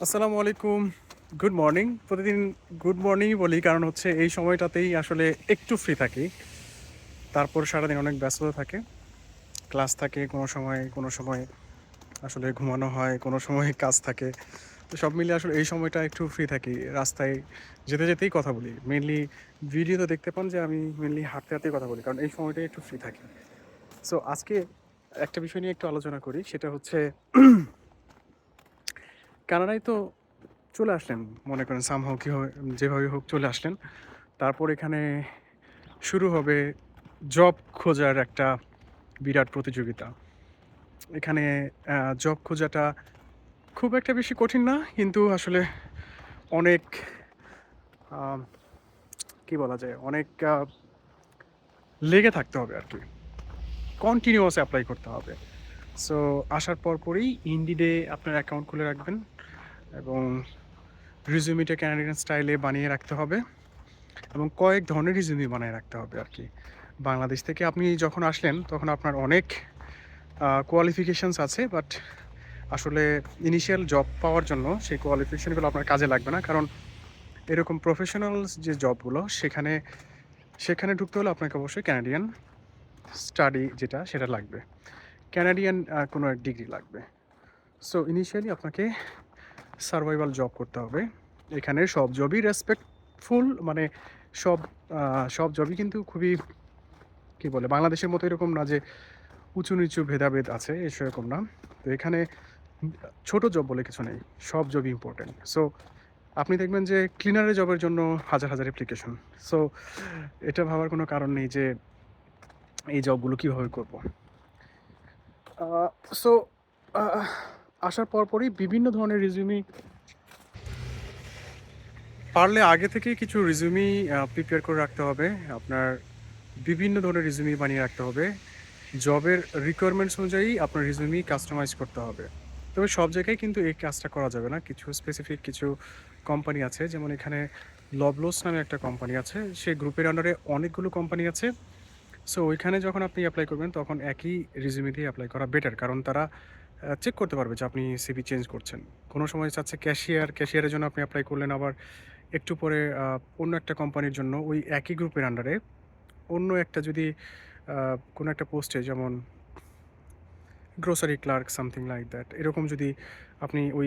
আসসালামু আলাইকুম। Good morning প্রতিদিন গুড মর্নিংই বলি, কারণ হচ্ছে এই সময়টাতেই আসলে একটু ফ্রি থাকি। তারপর সারাদিন অনেক ব্যস্ততা থাকে। ক্লাস থাকে, কোনো সময় কোনো সময় আসলে ঘুমানো হয়, কোনো সময় কাজ থাকে। তো সব মিলিয়ে আসলে এই সময়টা একটু ফ্রি থাকি। রাস্তায় যেতে যেতেই কথা বলি। মেনলি ভিডিও তো দেখতে পান যে আমি মেনলি হাঁটতে হাঁটতেই কথা বলি, কারণ এই সময়টাই একটু ফ্রি থাকি। সো আজকে একটা বিষয় নিয়ে একটু আলোচনা করি, সেটা হচ্ছে কানাডায় তো চলে আসলেন, মনে করেন সামহাও কি হয় যেভাবে হোক চলে আসলেন। তারপর এখানে শুরু হবে জব খোঁজার একটা বিরাট প্রতিযোগিতা। এখানে জব খোঁজাটা খুব একটা বেশি কঠিন না, কিন্তু আসলে অনেক কি বলা যায়, অনেক লেগে থাকতে হবে আর কি। কন্টিনিউয়াস অ্যাপ্লাই করতে হবে। সো আসার পর পরই ইন্ডিডে আপনার অ্যাকাউন্ট খুলে রাখবেন। এবং রিজুমিটা ক্যানাডিয়ান স্টাইলে বানিয়ে রাখতে হবে এবং কয়েক ধরনের রিজুমি বানিয়ে রাখতে হবে আর কি। বাংলাদেশ থেকে আপনি যখন আসলেন, তখন আপনার অনেক কোয়ালিফিকেশানস আছে বাট আসলে ইনিশিয়াল জব পাওয়ার জন্য সেই কোয়ালিফিকেশানগুলো আপনার কাজে লাগবে না। কারণ এরকম প্রফেশনাল যে জবগুলো সেখানে সেখানে ঢুকতে হলে আপনাকে অবশ্যই ক্যানাডিয়ান স্টাডি যেটা, সেটা লাগবে। ক্যানাডিয়ান কোনো এক ডিগ্রি লাগবে। সো ইনিশিয়ালি আপনাকে সার্ভাইভাল জব করতে হবে। এখানে সব জবই রেসপেক্টফুল মানে সব সব জবই কিন্তু খুবই, কি বলে, বাংলাদেশের মতো এরকম না যে উঁচু নিচু ভেদাভেদ আছে সেরকম না। তো এখানে ছোট জব বলে কিছু নেই, সব জবই ইম্পর্টেন্ট সো আপনি দেখবেন যে ক্লিনারের জবের জন্য হাজার হাজার অ্যাপ্লিকেশন সো এটা ভাবার কোনো কারণ নেই যে এই জবগুলো কীভাবে করব। সো আসার পরপরই বিভিন্ন ধরনের রিজিউমি পারলে আগে থেকে কিছু রিজিউমি প্রিপেয়ার করে রাখতে হবে। আপনার বিভিন্ন ধরনের রিজিউমি বানিয়ে রাখতে হবে। জবের রিকোয়ারমেন্টস অনুযায়ী আপনার রিজিউমি কাস্টমাইজ করতে হবে। তবে সব জায়গায় কিন্তু এই কাজটা করা যাবে না। কিছু স্পেসিফিক কিছু কোম্পানি আছে, যেমন এখানে লবলোস নামে একটা কোম্পানি আছে। সেই গ্রুপের আন্ডারে অনেকগুলো কোম্পানি আছে। সো ওইখানে যখন আপনি অ্যাপ্লাই করবেন, তখন একই রিজিউমি দিয়ে অ্যাপ্লাই করা বেটার কারণ তারা চেক করতে পারবে যে আপনি সিভি চেঞ্জ করছেন। কোনো সময় চাচ্ছে ক্যাশিয়ার ক্যাশিয়ারের জন্য আপনি অ্যাপ্লাই করলেন, আবার একটু পরে অন্য একটা কোম্পানির জন্য ওই একই গ্রুপের আন্ডারে অন্য একটা যদি কোনো একটা পোস্টে যেমন grocery clerk something like that এরকম যদি আপনি ওই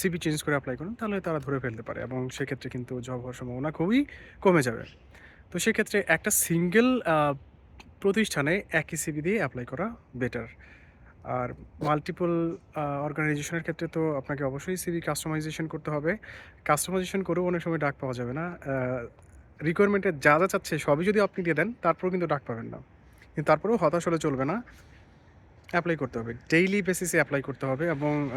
সিভি চেঞ্জ করে অ্যাপ্লাই করেন, তাহলে তারা ধরে ফেলতে পারে এবং সেক্ষেত্রে কিন্তু জব হওয়ার সম্ভাবনা খুবই কমে যাবে। তো সেক্ষেত্রে একটা সিঙ্গেল প্রতিষ্ঠানে একই সিভি দিয়ে অ্যাপ্লাই করা বেটার আর মাল্টিপল অর্গানাইজেশনের ক্ষেত্রে তো আপনাকে অবশ্যই সিভি কাস্টমাইজেশন করতে হবে। কাস্টমাইজেশন করেও অনেক সময় ডাক পাওয়া যাবে না। রিকোয়ারমেন্টে যা যা চাচ্ছে সবই যদি আপনি দিয়ে দেন, তারপরেও কিন্তু ডাক পাবেন না। কিন্তু তারপরেও হতাশ হলে চলবে না। অ্যাপ্লাই করতে হবে। ডেইলি বেসিসে অ্যাপ্লাই করতে হবে এবং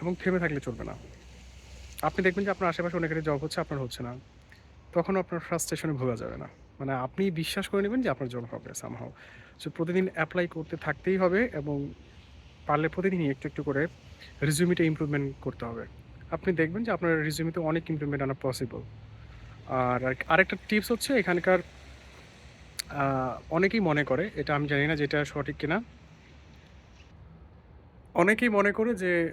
এবং থেমে থাকলে চলবে না। আপনি দেখবেন যে আপনার আশেপাশে অনেকের জব হচ্ছে, আপনার হচ্ছে না। তখন আপনার ফ্রাস্ট্রেশনে ভোগা যাবে না। মানে আপনি বিশ্বাস করে নেবেন যে আপনার জব হবে সামহাও সো প্রতিদিন অ্যাপ্লাই করতে থাকতেই হবে এবং পারলে প্রতিদিনই একটু একটু করে রিজিউমিটা ইমপ্রুভমেন্ট করতে হবে। আপনি দেখবেন যে আপনার রিজিউমিতে অনেক ইমপ্রুভমেন্ট আনা পসিবল আর আর- আরেকটা টিপস হচ্ছে এখানকার অনেকেই মনে করে, এটা আমি জানি না যেটা সঠিক কিনা। অনেকেই মনে করে যে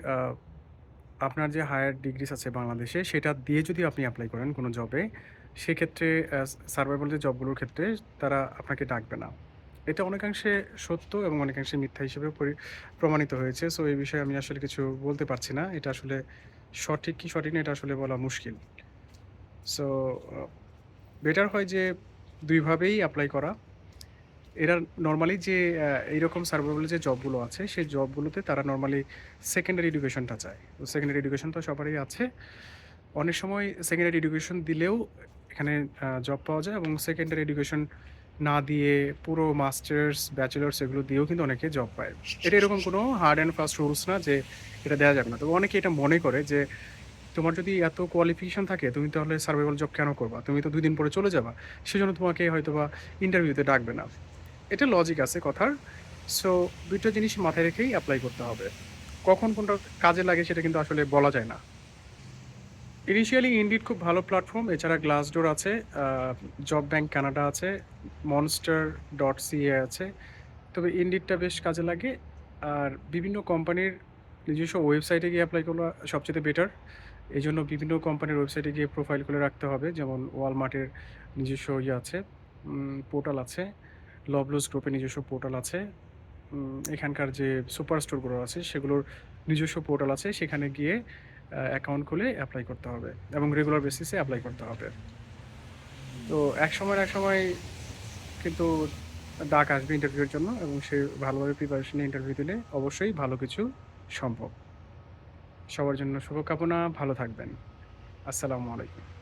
আপনার যে হায়ার ডিগ্রিস আছে বাংলাদেশে, সেটা দিয়ে যদি আপনি অ্যাপ্লাই করেন কোনো জবে সেক্ষেত্রে সার্ভাইভাল যে জবগুলোর ক্ষেত্রে তারা আপনাকে ডাকবে না। এটা অনেকাংশে সত্য এবং অনেকাংশে মিথ্যা হিসেবে পরি- প্রমাণিত হয়েছে। সো এই বিষয়ে আমি আসলে কিছু বলতে পারছি না। এটা আসলে সঠিক কি সঠিক না, এটা আসলে বলা মুশকিল। সো বেটার হয় যে দুইভাবেই অ্যাপ্লাই করা। এরা নর্মালি যে এইরকম সার্ভাইভাল যে জবগুলো আছে, সেই জবগুলোতে তারা নর্মালি সেকেন্ডারি এডুকেশনটা চায়। তো সেকেন্ডারি এডুকেশন তো সবারই আছে। অনেক সময় সেকেন্ডারি এডুকেশন দিলেও এখানে জব পাওয়া যায় এবং সেকেন্ডারি এডুকেশন না দিয়ে পুরো মাস্টার্স, ব্যাচেলার্স এগুলো দিয়েও কিন্তু অনেকে জব পায়। এটা এরকম কোনো হার্ড অ্যান্ড ফাস্ট রুলস না যে এটা দেওয়া যাবে না। তবে অনেকে এটা মনে করে যে তোমার যদি এত কোয়ালিফিকেশন থাকে, তুমি তাহলে সার্ভাইভাল জব কেন করবা? তুমি তো দুই দিন পরে চলে যাবা। সেজন্য তোমাকে হয়তো বা ইন্টারভিউতে ডাকবে না। এটা লজিক আছে কথার। সো দুইটা জিনিস মাথায় রেখেই অ্যাপ্লাই করতে হবে। কখন কোনটা কাজে লাগে সেটা কিন্তু আসলে বলা যায় না। ইনিশিয়ালি ইন্ডিড খুব ভালো প্ল্যাটফর্ম এছাড়া গ্লাসডোর আছে জব ব্যাংক কানাডা আছে মনস্টার ডট সিএ আছে। তবে ইন্ডিডটা বেশ কাজে লাগে, আর বিভিন্ন কোম্পানির নিজস্ব ওয়েবসাইটে গিয়ে অ্যাপ্লাই করা সবচেয়ে বেটার এই জন্য বিভিন্ন কোম্পানির ওয়েবসাইটে গিয়ে প্রোফাইল খুলে রাখতে হবে, যেমন ওয়ালমার্টের নিজস্ব ইয়ে আছে পোর্টাল আছে লবলস গ্রুপের নিজস্ব পোর্টাল আছে এখানকার যে সুপার স্টোরগুলো আছে, সেগুলোর নিজস্ব পোর্টাল আছে, সেখানে গিয়ে অ্যাকাউন্ট খুলে অ্যাপ্লাই করতে হবে এবং রেগুলার বেসিসে অ্যাপ্লাই করতে হবে। তো এক সময় এক সময় কিন্তু ডাক আসবে ইন্টারভিউর জন্য এবং সে ভালোভাবে প্রিপারেশনে ইন্টারভিউ দিলে অবশ্যই ভালো কিছু সম্ভব। সবার জন্য শুভকামনা, ভালো থাকবেন। আসসালামু আলাইকুম।